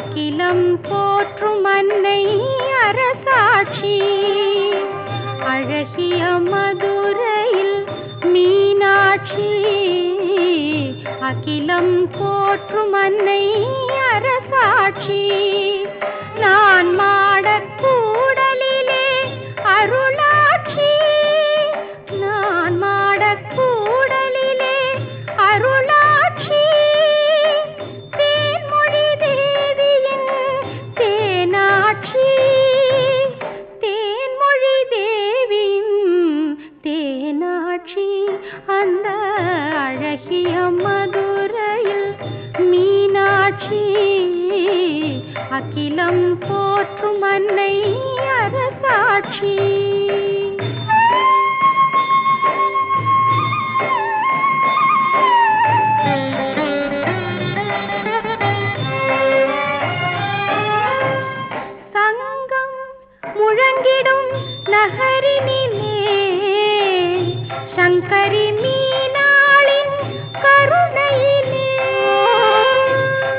அகிலம் போற்றும் அன்னை அரசாட்சி. அழகிய மதுரையில் மீனாட்சி. அகிலம் போற்றும் அன்னை அரசாட்சி. நான் மாடக்கூ காட்சி. அந்த அழகிய மதுரையில் மீனாட்சி. அகிலம் போற்றும் அன்னை அரசாட்சி. சங்கரி கருணையிலே.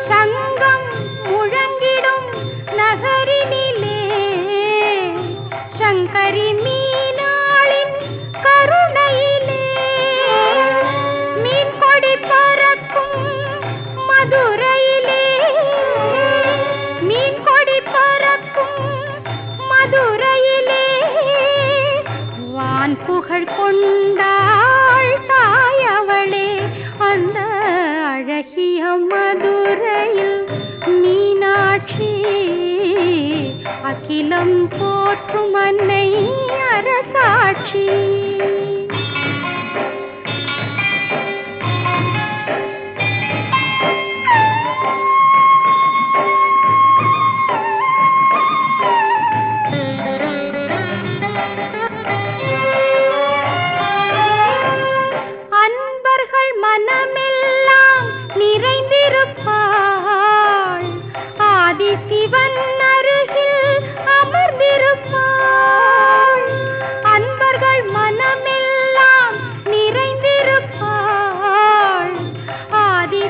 சங்கம் முழங்கிடும் நகரினிலே. சங்கரி மீனாளின் கருணையிலே. மீன் கொடி பறக்கும் மதுரையிலே. மீன் கொடி பறக்கும் மதுரையிலே. வான் புகழ் கொண்டாள் அகிலம் போற்றும் அன்னை அரசாட்சி.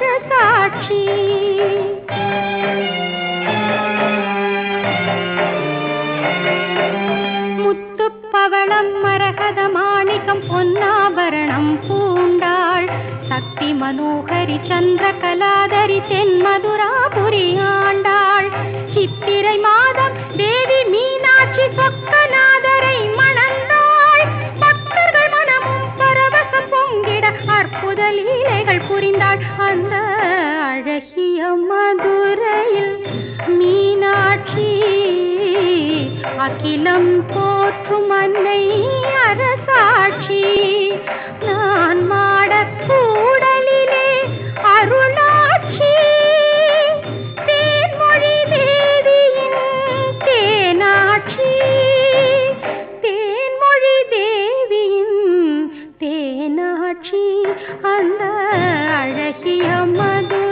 அரசாட்சி முத்துப் பவளம் மரகத மாணிக்கம் பொன்னாபரணம் பூண்டாள். சக்தி மனோகரி சந்திர கலாதரி தென்மதுராபுரி அகிலம் போற்றும் அன்னை அரசாட்சி. நான் மாடக் கூடலிலே அருளாட்சி. தேன்மொழி தேவியின் தேனாட்சி. தேன்மொழி தேவியின் தேனாட்சி. அந்த அழகிய மது